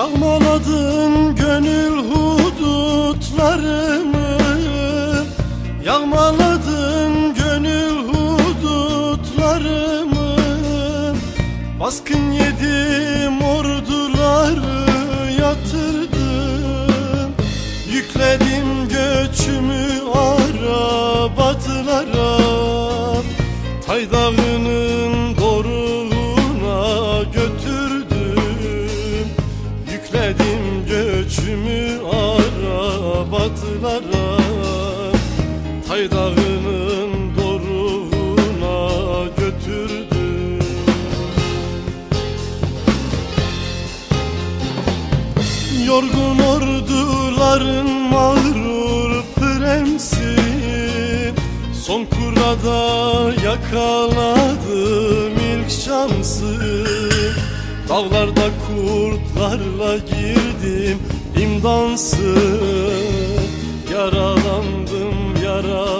Yağmaladın gönül hudutlarımı Yağmaladın gönül hudutlarımı Baskın yedim orduları yatırdım Yükledim arabatılara Tay dağının doruğuna götürdüm Yorgun orduların mağrur premsin Son kurada yakaladım ilk şansı. Dağlarda kurtlarla girdim imdansız Yaralandım yaraladım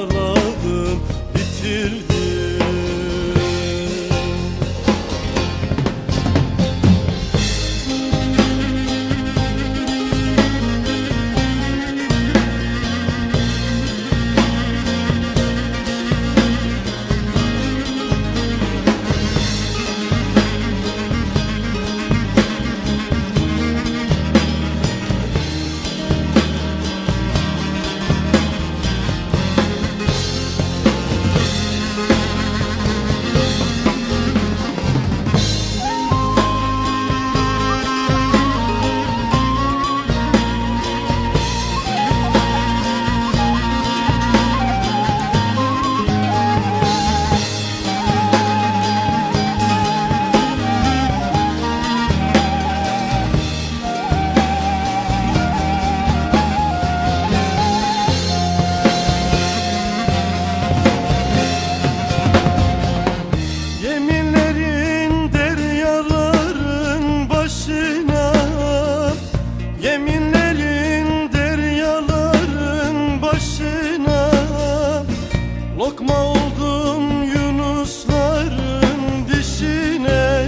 Lokma oldum yunusların dişine.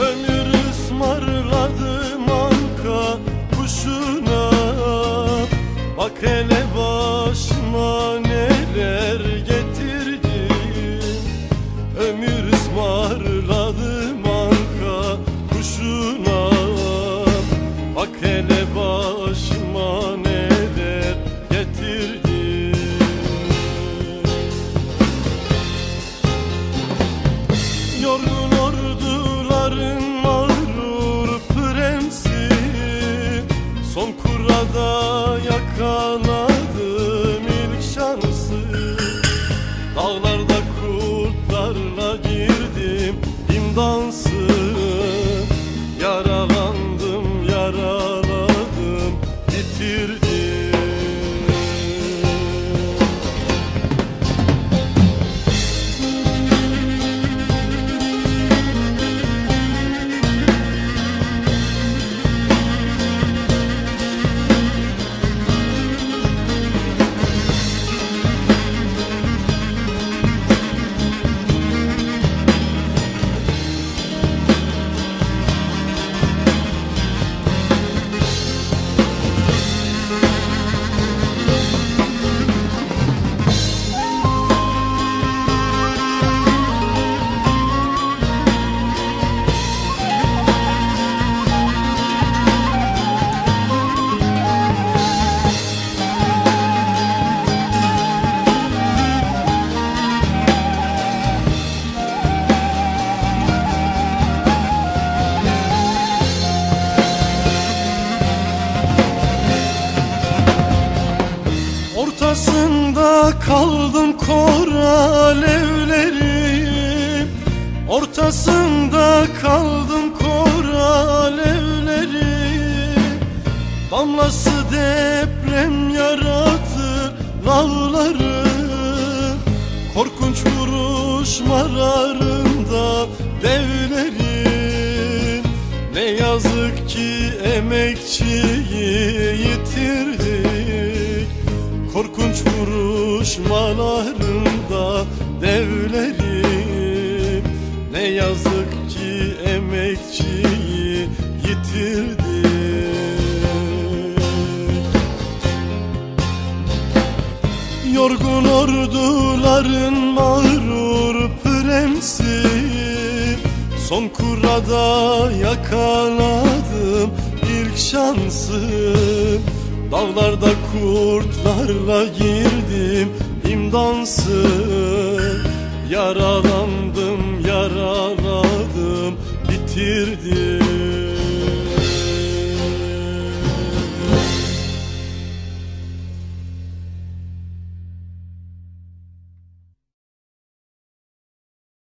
Ömür ısmarladım anka kuşuna. Bak hele başıma neler getirdim. Ömür ısmarladım anka kuşuna. Bak hele başıma imdansız Ortasında kaldım kor alevlerim. Ortasında kaldım kor alevlerim. Damlası deprem yaratır dağlarım Korkunç vuruşmalarında devlerim Ne yazık ki emekçiyi yitirdik Korkunç vuruşmalarında devlerim Ne yazık ki emekçiyi yitirdik Yorgun orduların mağrur prensi Son kurada yakaladım ilk şansım Dağlarda kurtlarla girdim imdansız. Yaralandım yaraladım bitirdim